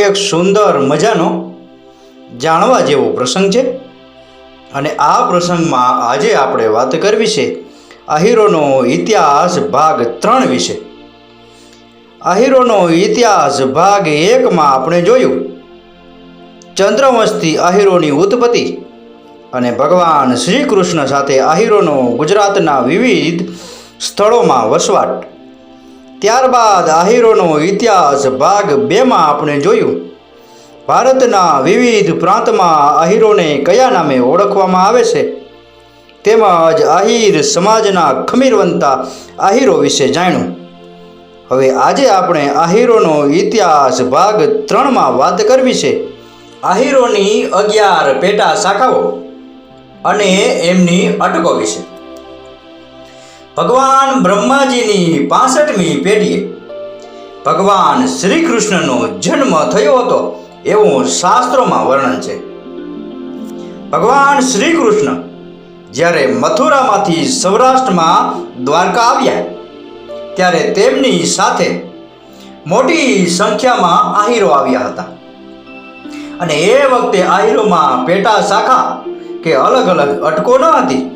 એક સુંદર મજાનો જાણવા જેવો પ્રસંગ છે. અને આ પ્રસંગમાં આજે આપણે વાત કરવી છે આહીરોનો ઇતિહાસ ભાગ ત્રણ વિશે. આહીરોનો ઇતિહાસ ભાગ એકમાં આપણે જોયું, ચંદ્રવંશથી આહીરોની ઉત્પત્તિ અને ભગવાન શ્રી કૃષ્ણ સાથે આહીરોનો ગુજરાતના વિવિધ સ્થળોમાં વસવાટ. ત્યારબાદ આહીરોનો ઇતિહાસ ભાગ બેમાં આપણે જોયું. ભારતના વિવિધ પ્રાંતમાં આહીરોને કયા નામે ઓળખવામાં આવે છે? તેમજ આહીર સમાજના ખમીરવંતા આહીરો વિશે જાણ્યું. હવે આજે આપણે આહીરોનો ઇતિહાસ ભાગ ત્રણમાં વાત કરવી છે. આહીરોની અગિયાર પેટા શાખાઓ અને એમની અટકો વિશે. ભગવાન બ્રહ્માજીની પાસઠમી પેઢીએ ભગવાન શ્રી કૃષ્ણનો જન્મ થયો હતો એવું શાસ્ત્રોમાં વર્ણન છે. ભગવાન શ્રી કૃષ્ણ જ્યારે મથુરામાંથી સૌરાષ્ટ્રમાં દ્વારકા આવ્યા ત્યારે તેમની સાથે મોટી સંખ્યામાં આહીરો આવ્યા હતા. અને એ વખતે આહીરોમાં પેટા શાખા કે અલગ અલગ અટકો ન હતી.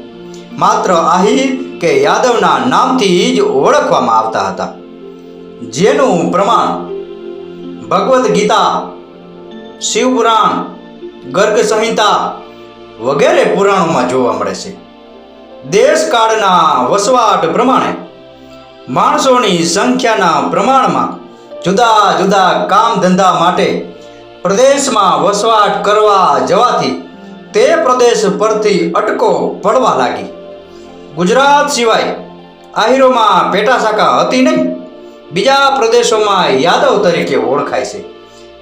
માત્ર આહીર કે યાદવના નામથી જ ઓળખવામાં આવતા હતા. જેનું પ્રમાણ ભગવદ્ ગીતા, શિવપુરાણ, ગર્ગ સંહિતા વગેરે પુરાણોમાં જોવા મળે છે. દેશકાળના વસવાટ પ્રમાણે માણસોની સંખ્યાના પ્રમાણમાં જુદા જુદા કામ ધંધા માટે પ્રદેશમાં વસવાટ કરવા જવાથી તે પ્રદેશ પરથી અટકો પડવા લાગી. ગુજરાત સિવાય આહીરોમાં પેટા શાખા હતી નહીં. બીજા પ્રદેશોમાં યાદવ તરીકે ઓળખાય છે.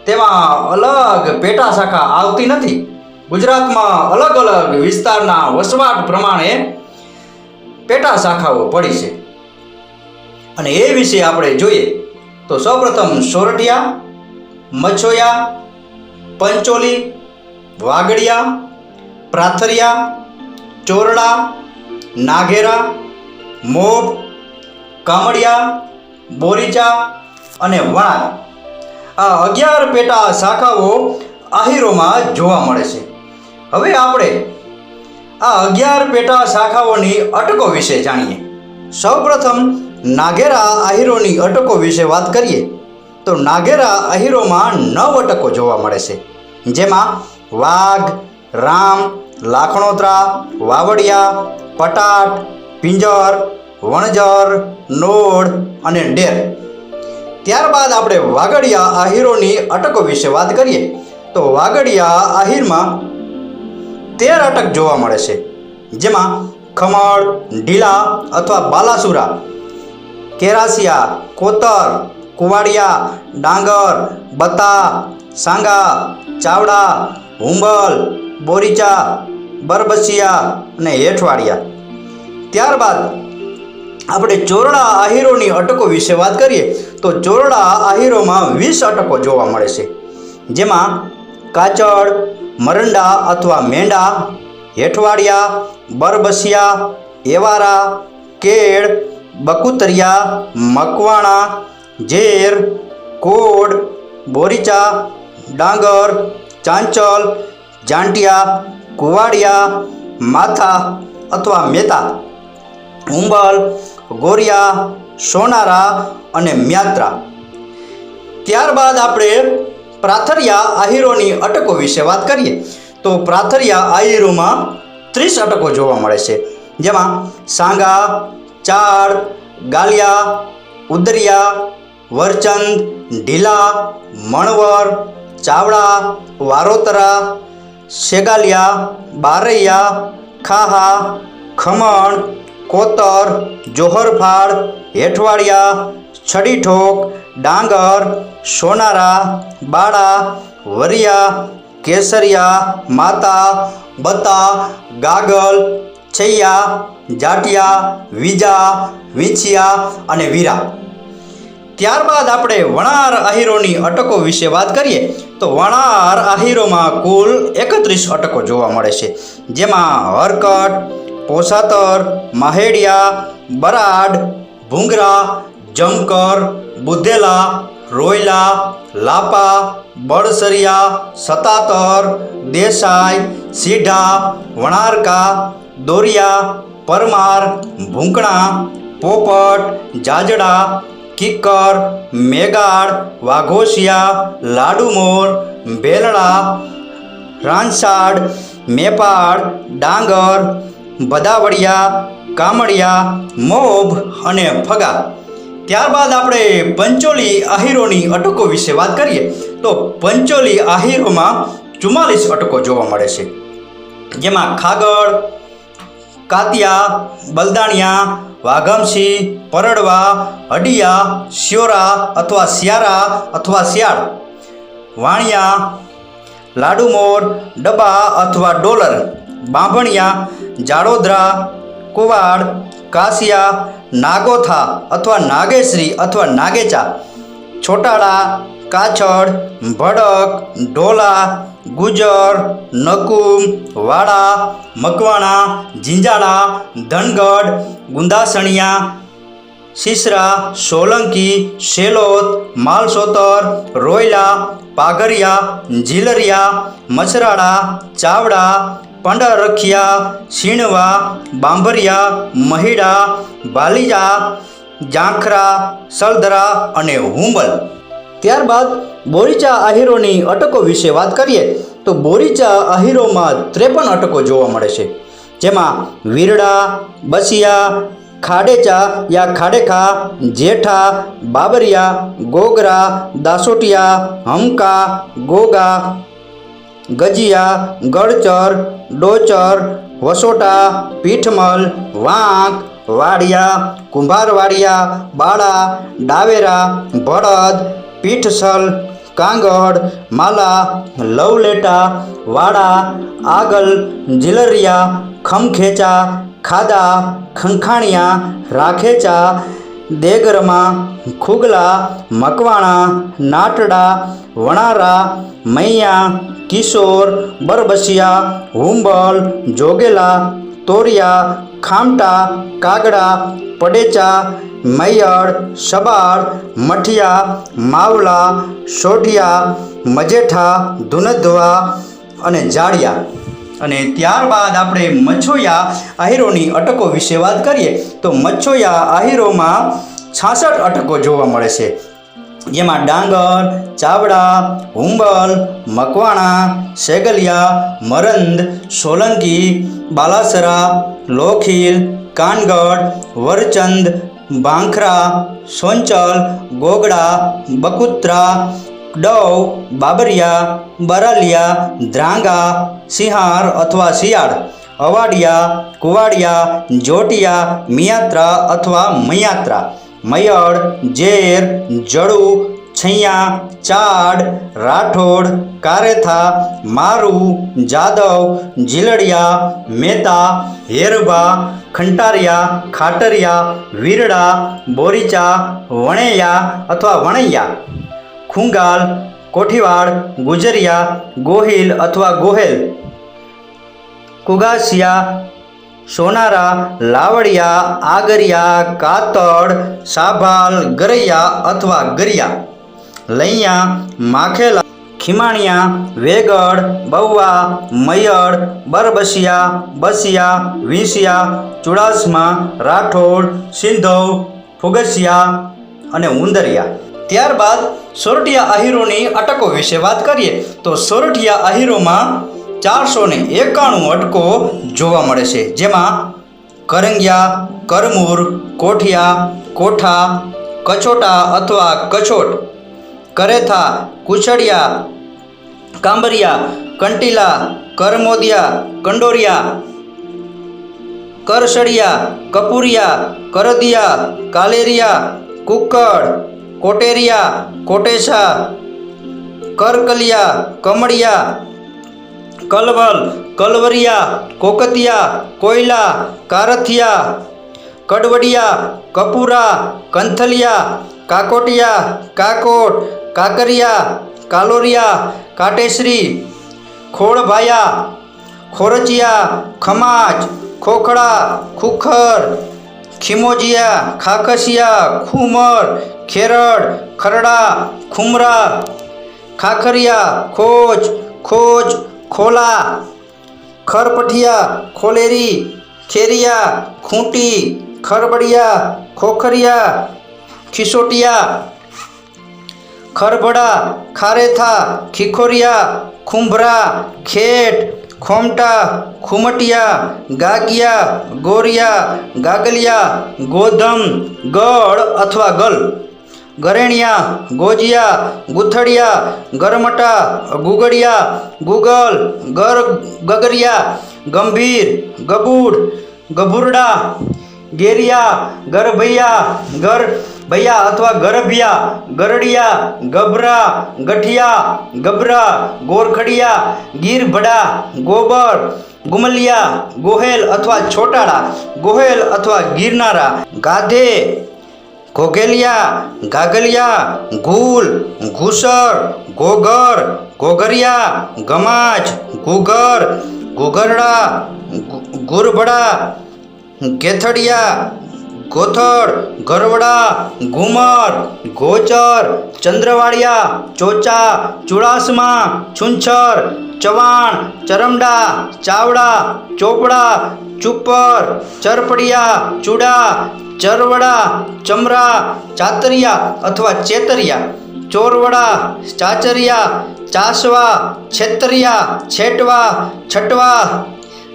તેમાં અલગ પેટા શાખા આવતી નથી. ગુજરાતમાં અલગ અલગ વિસ્તારના વસવાટ પ્રમાણે પેટા શાખાઓ પડી છે. અને એ વિશે આપણે જોઈએ તો સૌપ્રથમ સોરઠિયા મછોયા પંચોલી, વાગડિયા, પ્રાથરિયા, ચોરડા નાઘેરા મોબ કામડિયા બોરીચા અને વણાક આ અગિયાર પેટા શાખાઓ આહીરોમાં જોવા મળે છે. હવે આપણે આ અગિયાર પેટા શાખાઓની અટકો વિશે જાણીએ. સૌપ્રથમ નાઘેરા આહીરોની અટકો વિશે વાત કરીએ. તો નાઘેરા આહીરોમાં નવ અટકો જોવા મળે છે. જેમાં વાઘ, રામ, લાખણોત્રા, વાવડિયા પટાટ, પિંજર વણજર નોડ અને ડેર. ત્યારબાદ આપણે વાગડિયા આહીરોની અટકો વિશે વાત કરીએ. તો વાગડિયા આહીરમાં તેર અટક જોવા મળે છે. જેમાં ખમણ, ઢીલા અથવા બાલાસુરા, કેરાસિયા, કોતર, કુવાડિયા, ડાંગર બતા સાંગા, ચાવડા, હુંબલ, બોરીચા, બરબસિયા અને હેઠવાડિયા. ત્યારબાદ આપણે ચોરડા આહીરોની અટકો વિશે વાત કરીએ, તો ચોરડા આહીરોમાં વીસ અટકો જોવા મળે છે. જેમાં કાચડ મરંડા અથવા મેંડા, હેઠવાડિયા, બરબસિયા, એવારા, કેળ, બકુતરિયા, મકવાણા, ઝેર, કોડ, બોરીચા, ડાંગર, ચાંચલ, જાંટિયા, કુવાડિયા, માથા અથવા મેતા. ઉંબલ ગોરિયા, સોનારા અને મ્યાત્રા. ત્યારબાદ આપણે પ્રાથરિયા આહીરોની અટકો વિશે વાત કરીએ. તો પ્રાથરિયા આહીરોમાં ત્રીસ અટકો જોવા મળે છે. જેમાં સાંગા, ચાળ, ગાલિયા, ઉદરિયા, વરચંદ, ઢીલા, મણવર, ચાવડા, વારોતરા શેગાલિયા બારૈયા, ખાહા, ખમણ કોતર, જોહરફાળ, હેઠવાડિયા, છડીઠોક, ડાંગર, સોનારા, બાળા, વરિયા, કેસરિયા, માતા બતા ગાગલ, છૈયા, જાટિયા, વિજા, વીંછિયા અને વીરા. ત્યારબાદ આપણે વણાર આહીરોની અટકો વિશે વાત કરીએ, તો વણાર આહીરોમાં કુલ એકત્રીસ અટકો જોવા મળે છે. જેમાં હરકટ પોસાતર માહેડિયા બરાડ ભૂંગરા જમકર બુધેલા રોયલા લાપા બળસરિયા સતાતર દેસાઈ સીઢા વણારકા દોરિયા પરમાર ભૂંકણા પોપટ જાજડા કિક્કર મેગાડ વાઘોશિયા લાડુમોર ભેલડા રાંસાડ મેપાડ ડાંગર બદાવડિયા કામડિયા મોભ અને ફગા. ત્યારબાદ આપણે પંચોલી આહીરોની અટકો વિશે વાત કરીએ, તો પંચોલી આહીરોમાં ચુમ્માલીસ અટકો જોવા મળે છે. જેમાં ખાગળ, કાતિયા, બલદાણિયા, વાઘમસી, પરડવા, અડિયા, શ્યોરા અથવા શિયારા અથવા શિયાળ, વાણિયા, લાડુમોર, ડબ્બા અથવા ડોલર બાંભણિયા, જાડોદરા, કુવાડ કાસિયા નાગોથા અથવા નાગેશ્રી અથવા નાગેચા, છોટાડા, કાછડ, ભડક, ઢોલા, ગુજર, નકુમ, વાડા, મકવાણા ઝીંઝાડા ધનગઢ, ગુંદાસણિયા સિસરા સોલંકી, શેલોત, માલસોતર, રોયલા, પાઘરિયા, ઝીલરિયા મછરાળા ચાવડા પંડરખિયા, શીણવા, બાંભરિયા, મહિડા, બાલીજા જાંખરા સલદરા અને હુંબલ. ત્યારબાદ બોરીચા આહીરોની અટકો વિશે વાત કરીએ, તો બોરીચા આહીરોમાં ત્રેપન અટકો જોવા મળે છે. જેમાં વીરડા, બસિયા, ખાડેચા યા ખાડેખા, જેઠા, બાબરિયા, ગોગરા, દાસોટિયા હમકા ગોગા ગજિયા, ગળચર, ડોચર, વસોટા, પીઠમલ, વાંક, વાડિયા, કુંભારવાડિયા, બાળા, ડાવેરા, ભળદ, પીઠસલ, કાંગડ, માલા, લવલેટા, વાડા, આગલ, જીલરિયા, ખમખેચા, ખાદા, ખંખાણિયા, રાખેચા દેગરમા ખુગલા, મકવાણા, નાટડા, વણારા, મૈયા, કિશોર, બરબસિયા, હુંબલ, જોગેલા, તોરિયા, ખામટા, કાગડા, પડેચા, મૈયળ, સબાળ, મઠિયા, માવલા સોઢિયા મજેઠા, ધુનધવા અને જાડિયા અને ત્યારબાદ આપણે મચ્છોયા આહીરોની અટકો વિશે વાત કરીએ, તો મચ્છોયા આહીરોમાં છાસઠ અટકો જોવા મળે છે. જેમાં ડાંગર, ચાવડા, હુંબલ, મકવાણા, સેગલિયા, મરંદ, સોલંકી, બાલાસરા લોખીલ કાનગઢ, વરચંદ બાંખરા સોંચલ ગોગડા, બકુત્રા ડવ, બાબરિયા, બરાલિયા, ધ્રાંગા, સિંહાર અથવા શિયાળ, અવાડિયા, કુવાડિયા, જોટિયા, મિયાત્રા અથવા મયાત્રા, મયળ, ઝેર, જડુ, છૈયા, ચાડ, રાઠોડ, કારેથા, મારુ, જાદવ જીલડિયા મેતા, હેરબા, ખંટારિયા, ખાટરિયા, વીરડા, બોરીચા, વણેયા અથવા વણૈયા. ખુંગાલ, કોઠીવાડ, ગુજરિયા, ગોહિલ અથવા ગોહેલ. કુગાસિયા સોનારા, લાવડિયા, આગરિયા, કાતડ, સાભાલ, ગરૈયા અથવા ગરિયા. લૈયા, માખેલા, ખીમાણિયા, વેગડ, બૌવા મયળ બરબસિયા બસિયા વિંસિયા ચુડાસમા, રાઠોડ, સિંધવ ફુગસિયા અને ઉંદરિયા. ત્યારબાદ સોરઠિયા આહીરોની અટકો વિશે વાત કરીએ, તો સોરઠિયા આહીરોમાં ચારસો ને એકાણું અટકો જોવા મળે છે, જેમાં કરંગિયા, કરમૂર, કોઠિયા, કોઠા કચોટા અથવા કચોટ કરેથા, કુછડિયા, કાંબરિયા, કંટીલા, કરમોદિયા, કંડોરિયા, કરસડિયા, કપુરિયા, કરદિયા, કાલેરિયા, કુક્કડ કોટેરિયા, કોટેશા, કરકલિયા, કમળિયા, કલવલ, કલવરિયા, કોકતિયા, કોયલા, કારથિયા, કડવડિયા, કપૂરા, કંથલિયા, કાકોટિયા, કાકોટ, કાકરિયા, કાલોરિયા, કાટેશ્રી, ખોળભાયા, ખોરચિયા ખમાચ ખોખડા ખુખર, ખીમોજિયા, ખાખસિયા, ખુમર ખેરડ, ખરડા, ખુમરા, ખાખરિયા, ખોજ ખોજ, ખોલા, ખરપઠિયા, ખોલેરી, ખેરિયા, ખૂંટી, ખરબડિયા, ખોખરિયા, ખિસોટિયા, ખરભડા, ખારેથા, ખીખોરિયા, ખુંભરા, ખેટ, ખોમટા, ખુમટિયા, ગાગિયા, ગોરિયા, ગાગલિયા, ગોધમ, ગળ અથવા ગલ. ગરેણિયા, ગોજિયા, ગુથડિયા, ગરમટા, ગુગડિયા, ગુગલ, ગર, ગગરિયા, ગંભીર, ગબૂડ, ગભુરડા, ગેરિયા, ગરભૈયા, ગર, ભૈયા અથવા ગરભિયા, ગરડિયા, ગભરા, ગઠિયા, ગભરા, ગોરખડિયા, ગીરભડા, ગોબર, ગુમલિયા, ગોહેલ અથવા છોટાડા, ગોહેલ અથવા ગિરનારા, ગાધે ઘોઘેલિયા ગાગલિયા, ગુલ ઘૂસર ઘોઘર ઘોઘરિયા ગમાજ ઘૂઘર ઘૂઘરડા ગુરબડા, ગેથડિયા, ગોથળ, ગરવડા ઘુમર ગોચર, ચંદ્રવાડિયા, ચોચા, ચુડાસમા, છુંછર, ચવાણ, ચરમડા, ચાવડા, ચોપડા ચુપર ચરપડિયા, ચૂડા ચરવડા, ચમરા, ચાતરિયા અથવા ચેતરિયા. ચોરવડા, ચાચરિયા, ચાસવા, છેતરિયા, છેટવા, છટવા.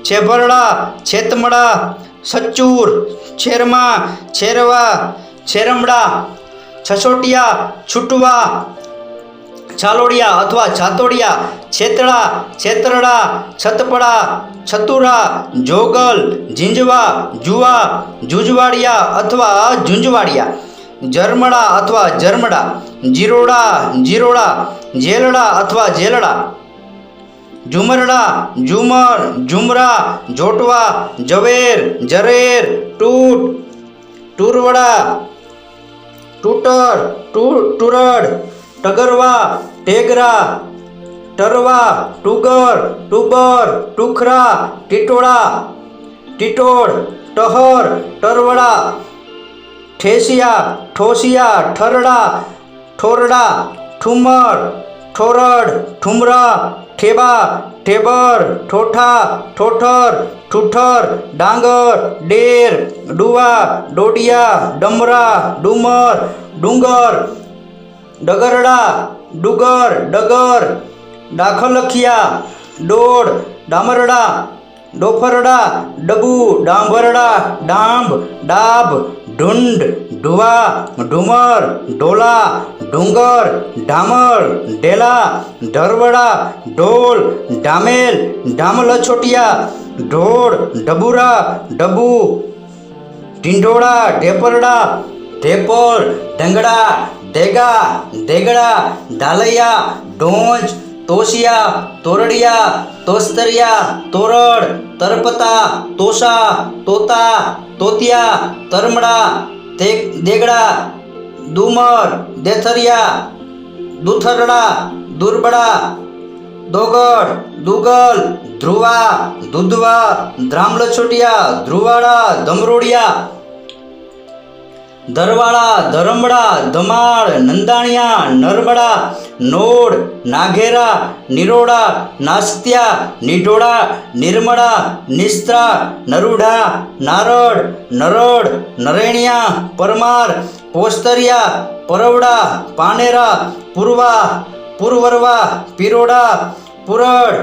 છેભરડા, છેતમડા સચ્ચુર છેરમા, છેરવા, છેરમડા. છસોટિયા, છૂટવા. છાલોડિયા અથવા છાતોડિયા, છેતળા, છેતરડા, છતપડા, છતુરા, જોગલ, ઝીંઝવા, જુવા, જુજવાડિયા અથવા ઝુંઝવાડિયા જરમડા અથવા જરમડા જીરોડા જીરોડા જેલડા અથવા જેલડા ઝુમરડા, ઝુમર, ઝુમરા, જોટવા, ઝવેર જરેર ટૂટ, ટુરવડા, ટૂટર ટુરડ ટગરવા, ટેગરા, ટરવા, ટુગર, ટુબર, ટુખરા, ટીટોળા, ટીટોળ, ટહર, ટરવડા, ઠેસિયા, ઠોસિયા, ઠરડા, ઠોરડા, ઠુમર, ઠોરડ, ઠુમરા, ઠેબા, ઠેબર, ઠોઠા, ઠોઠર, ઠુઠર, ડાંગર, ડેર, ડુવા, ડોડિયા, ડમરા, ડુમર, ડુંગર ડગરડા ડુગર ડગર ડાખલખિયા ડોડ ડામરડા ડોફરડા ડબુ ડાંભરડા ડાંભ ડાભ ઢુંડ ઢુવા ઢુમર ઢોલા ડુંગર ઢામર ઢેલા ઢરવડા ઢોલ ઢામેલ ઢામલછોટિયા ઢોળ ઢબુરા ઢબુ ઢીંઢોળા ઢેપરડા ઢેપર ઢંગડા ઢેગા ઢેગડા ઢાલૈયા, ઢોંજ, તોશિયા, તોરડિયા, તોસ્તરિયા, તોરડ, તરપતા તોસા તોતા, તોતિયા, તરમડા દેગડા દુમર, દેથરિયા, દુથરડા, દુર્બડા, દોગડ, દુગલ, ધ્રુવા, દુધવા, દ્રામલછોટિયા, ધ્રુવાડા, ધમરોડિયા ધરવાળા, ધરમડા, ધમાળ, નંદાણિયા, નરબડા, નોડ, નાઘેરા, નિરોડા, નાસ્ત્યા નિઢોડા નિર્મળા, નિસ્ત્રા, નરુડા નારડ નરડ, નરેણિયા, પરમાર, પોસ્તરિયા, પરવડા, પાનેરા, પૂર્વા, પૂર્વરવા, પિરોડા, પુરડ,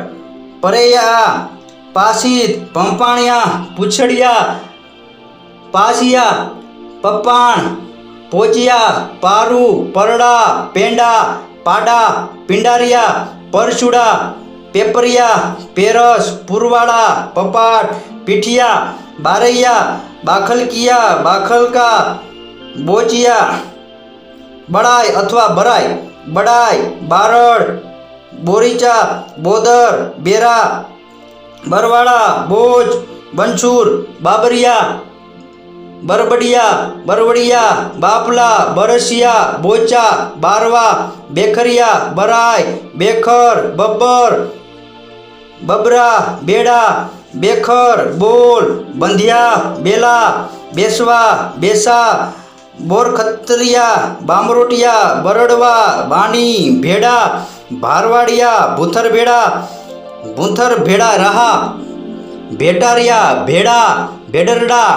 પરૈયા પાસીત પંપાણિયા, પૂછડિયા, પાસિયા પપ્પાણ, પોચિયા, પારુ, પરડા, પેંડા, પાડા, પિંડારિયા, પરશુડા, પેપરિયા, પેરસ પુરવાડા પપાટ, પીઠિયા, બારૈયા, બાખલકિયા, બાખલકા, બોચિયા બડાય અથવા બરાય બડાય બારડ, બોરીચા, બોદર, બેરા બરવાડા બોજ, બંછુર, બાબરિયા બરબડિયા બરવડિયા બાપલા બરસિયા બોચા બારવા બેખરિયા બરાય બેખર બબ્બર બબરા બેડા બેખર બોલ બંધિયા બેલા બેસવા બેસા બોરખત્રિયા બામરોટિયા બરડવા બાણી ભેડા ભારવાડિયા ભૂથર ભેડા ભૂથર ભેડા રાહા ભેટારિયા ભેડા ભેડરડા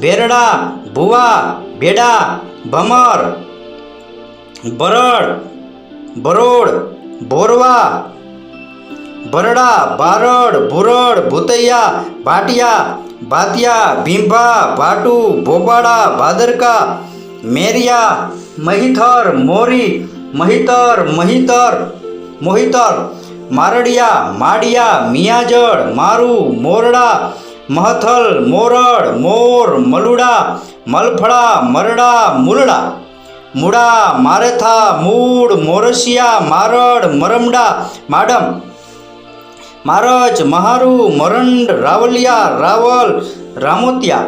ભેરડા ભુવા ભેડા ભમર, બરડ બરોડ ભોરવા ભરડા બારડ, ભુરડ, ભૂતૈયા, ભાટિયા, ભાતિયા, ભીંભા, ભાટુ ભોપાડા ભાદરકા, મેરિયા, મહિથર, મોરી, મહિતર મહિતર, મોહિતર, મારડિયા, માડિયા, મિયાજળ, મારું, મોરડા મહથલ, મોરડ, મોર, મલુડા મલફળા મરડા, મુલડા. મૂળા મારેથા, મૂળ, મોરસિયા, મારડ, મરમડા. માડમ. મારજ, મહારુ, મરંડ, રાવલિયા, રાવલ, રામોતિયા.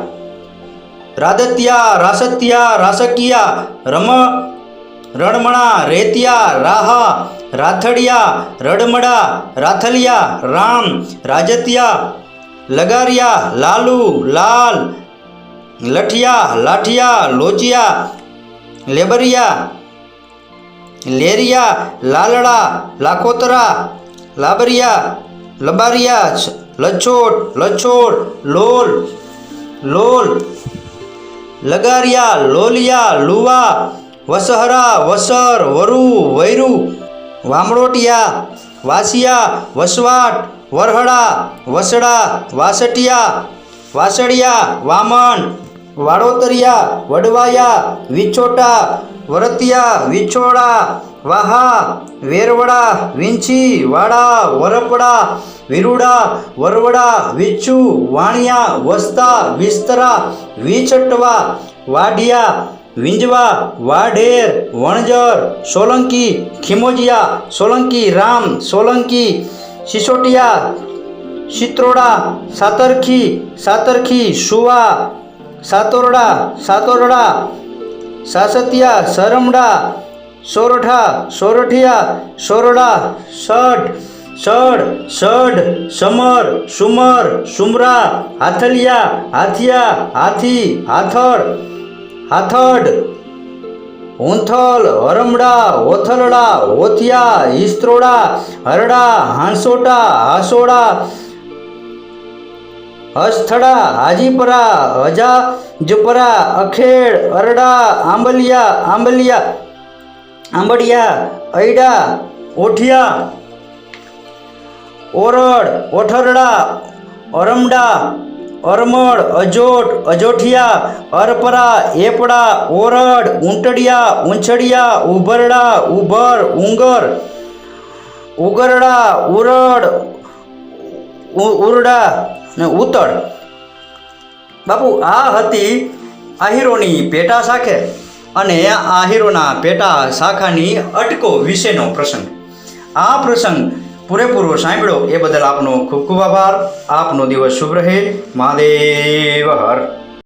રાદત્યા, રાસત્યા, રાસકિયા, રમ, રણમણા, રેતિયા, રાહા, રાથડિયા, રડમડા, રાથલિયા, રામ, રાજતિયા લગારિયા, લાલુ, લાલ, લઠિયા, લાઠિયા, લોચિયા, લેબરિયા, લેરિયા, લાલડા, લાખોતરા, લાબરિયા, લબારિયા લછોટ લછોટ લોલ લોલ, લગારિયા, લોલિયા, લુવા, વસહરા, વસર, વરુ, વૈરુ, વામળોટિયા, વાસિયા, વસવાટ વરહડા વસડા વાસટિયા વાસળિયા વામન વાડોતરિયા વડવાયા વિછોટા વરતિયા વિછોડા વાહા વેરવડા વિંછી વાડા વરપડા વિરુડા વરવડા વિચ્છુ વાણિયા વસ્તા વિસ્તરા વિછટવા વાઢિયા વિંજવા વાઢેર વણજર સોલંકી ખીમોજિયા સોલંકી રામ સોલંકી शिसोटिया सित्रोडा सातरखी सातरखी सुवा सातोरडा सातोरडा सासतिया सरमडा सोरठा सोरठिया सोरडा सड सड सड समर सुमर सुमरा हाथलिया हाथिया हाथी हाथड हाथड ઊંથલ હરમડા, ઓથલડા, ઓથિયા, ઈસ્ત્રોડા, હરડા, હાંસોટા, હાસોડા અસ્થળા હાજીપરા, હજાજપરા, અખેડ, અરડા, આંબલિયા આંબલિયા, આંબડિયા ઐડા ઓઠિયા, ઓરડ, ઓઠરડા અરમડા અરમડ અજોટ, અજોઠિયા, અરપરા, એપડા, ઓરડ, ઊંટડિયા, ઊંછડિયા, ઉભરડા, ઉભર, ઉંગર, ઉગરડા, ઉરડ ઉરડા ને ઉતળ. બાપુ, આ હતી આહીરોની પેટા શાખે અને આહીરોના પેટા શાખાની અટકો વિશેનો પ્રસંગ. આ પ્રસંગ પૂરેપૂરો સાંભળ્યો એ બદલ આપનો ખૂબ ખૂબ આભાર. આપનો દિવસ શુભ રહે. મહાદેવ હર.